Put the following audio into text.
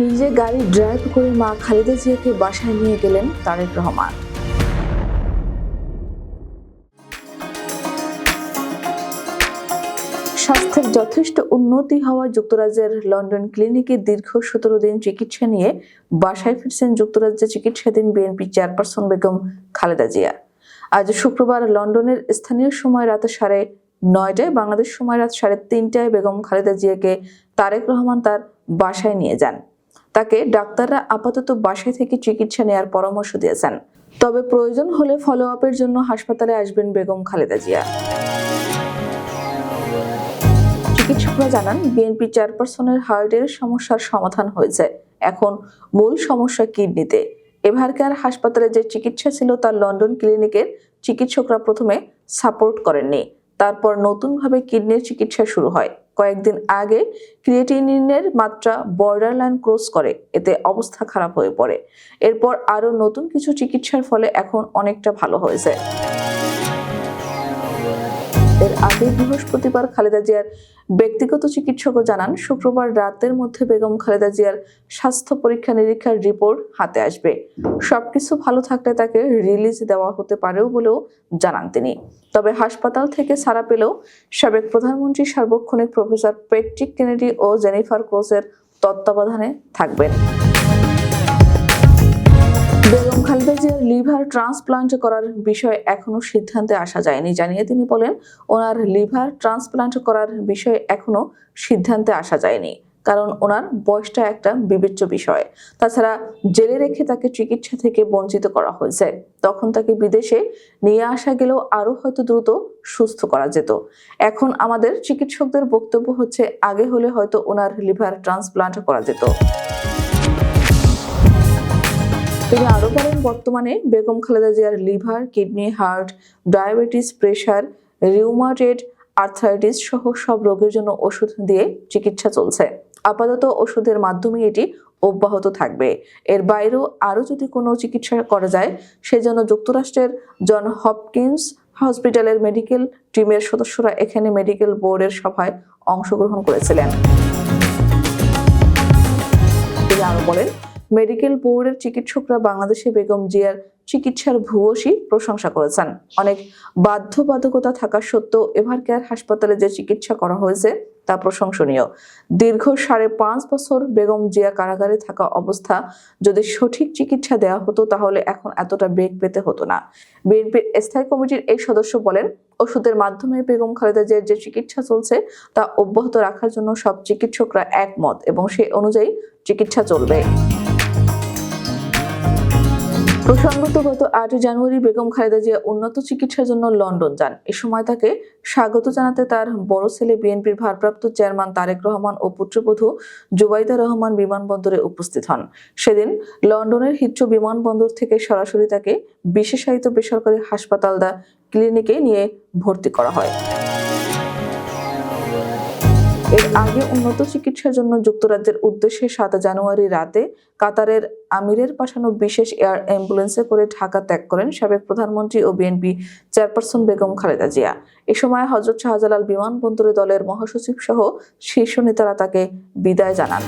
নিজে গাড়ি ড্রাইভ করে মা খালেদা জিয়াকে বাসায় নিয়ে গেলেন তারেক রহমান। স্বাস্থ্যের যথেষ্ট উন্নতি হওয়া যুক্তরাজ্যের লন্ডন ক্লিনিকে দীর্ঘ সতেরো দিন চিকিৎসা নিয়ে বাসায় ফিরছেন যুক্তরাজ্যে চিকিৎসাধীন বিএনপি চেয়ারপারসন বেগম খালেদা জিয়া। আজ শুক্রবার লন্ডনের স্থানীয় সময় রাত সাড়ে নয়টায়, বাংলাদেশ সময় রাত সাড়ে তিনটায় বেগম খালেদা জিয়াকে তারেক রহমান তার বাসায় নিয়ে যান। তাকে ডাক্তাররা আপাতত বাসায় থেকে চিকিৎসা নেওয়ার পরামর্শ দিয়েছেন। তবে প্রয়োজন হলে ফলো আপের জন্য হাসপাতালে আসবেন বেগম খালেদা জিয়া। চিকিৎসকরা জানান বিএনপি চেয়ারপারসনের হার্টের সমস্যার সমাধান হয়েছে। এখন মূল সমস্যা কিডনিতে। এভারকেয়ার হাসপাতালে যে চিকিৎসা ছিল তার লন্ডন ক্লিনিকের চিকিৎসকরা প্রথমে সাপোর্ট করেননি। তারপর নতুনভাবে কিডনির চিকিৎসা শুরু হয়। কয়েকদিন আগে ক্রিয়েটিনিনের মাত্রা বর্ডার লাইন ক্রস করে, এতে অবস্থা খারাপ হয়ে পড়ে। এরপর আরও নতুন কিছু চিকিৎসার ফলে এখন অনেকটা ভালো হয়েছে। এর আগে বৃহস্পতিবার খালেদা জিয়ার ব্যক্তিগত চিকিৎসকও জানান, শুক্রবার রাতের মধ্যে বেগম খালেদা জিয়ার স্বাস্থ্য পরীক্ষা নিরীক্ষার রিপোর্ট হাতে আসবে। সবকিছু ভালো থাকলে তাকে রিলিজ দেওয়া হতে পারেও বলেও জানান তিনি। তবে হাসপাতাল থেকে সারা পেলেও সাবেক প্রধানমন্ত্রী সার্বক্ষণিক প্রফেসর পেট্রিক কেনেডি ও জেনিফার ক্রোসের তত্ত্বাবধানে থাকবেন। বেগম খালেদা জিয়ার লিভার ট্রান্সপ্লান্ট করার বিষয়ে এখনও সিদ্ধান্তে আসা যায়নি। জানিয়ে তিনি বলেন, ওনার লিভার ট্রান্সপ্লান্ট করার বিষয়ে এখনও সিদ্ধান্তে আসা যায়নি, কারণ ওনার বয়সটা একটা বিবেচ্য বিষয়। তাছাড়া জেলে রেখে তাকে চিকিৎসা থেকে বঞ্চিত করা হয়েছে। তখন তাকে বিদেশে নিয়ে আসা গেলেও আরও হয়তো দ্রুত সুস্থ করা যেত। এখন আমাদের চিকিৎসকদের বক্তব্য হচ্ছে, আগে হলে হয়তো ওনার লিভার ট্রান্সপ্লান্ট করা যেত। তিনি আরও বলেন, বর্তমানে বেগম খালেদা জিয়ার liver, kidney, heart, diabetes, pressure rheumatoid arthritis সহ সব রোগের জন্য ওষুধ দিয়ে চিকিৎসা চলছে। আপাতত ওষুধের মাধ্যমে এটি অব্যাহত থাকবে। এর বাইরেও আরও যদি কোনো চিকিৎসা করা যায়, সেজন্য যুক্তরাষ্ট্রের জন হপকিন্স হসপিটালের মেডিকেল টিমের সদস্যরা এখানে মেডিকেল বোর্ডের সভায় অংশগ্রহণ করেছিলেন। তিনি আরও বলেন মেডিকেল বোর্ডের চিকিৎসকরা বাংলাদেশে বেগম জিয়ার চিকিৎসার ভূয়সী প্রশংসা করেছেন। অনেক বাধ্যবাধকতা থাকা সত্ত্বেও এভার কেয়ার হাসপাতালে যে চিকিৎসা করা হয়েছে তা প্রশংসনীয়। দীর্ঘ সাড়ে পাঁচ বছর বেগম জিয়া কারাগারে থাকা অবস্থা যদি সঠিক চিকিৎসা দেওয়া হতো তাহলে এখন এতটা বেগ পেতে হতো না। বিএনপির স্থায়ী কমিটির এই সদস্য বলেন, ওষুধের মাধ্যমে বেগম খালেদা জিয়ার যে চিকিৎসা চলছে তা অব্যাহত রাখার জন্য সব চিকিৎসকরা একমত এবং সেই অনুযায়ী চিকিৎসা চলবে। প্রসঙ্গত গত আটই জানুয়ারি বেগম খালেদা জিয়া উন্নত চিকিৎসার জন্য লন্ডন যান। এ সময় তাকে স্বাগত জানাতে তার বড় ছেলে বিএনপির ভারপ্রাপ্ত চেয়ারম্যান তারেক রহমান ও পুত্রবধূ জুবাইদা রহমান বিমানবন্দরে উপস্থিত হন। সেদিন লন্ডনের হিথ্রো বিমানবন্দর থেকে সরাসরি তাকে বিশেষায়িত বেসরকারি হাসপাতাল দা ক্লিনিকে নিয়ে ভর্তি করা হয়। এর আগে উন্নত চিকিৎসার জন্য যুক্তরাজ্যের উদ্দেশ্যে সাত জানুয়ারি রাতে কাতারের আমিরের পাঠানো বিশেষ এয়ার অ্যাম্বুলেন্সে করে ঢাকা ত্যাগ করেন সাবেক প্রধানমন্ত্রী ও বিএনপি চেয়ারপারসন বেগম খালেদা জিয়া। এ সময় হজরত শাহজালাল বিমানবন্দরে দলের মহাসচিব সহ শীর্ষ নেতারা তাকে বিদায় জানান।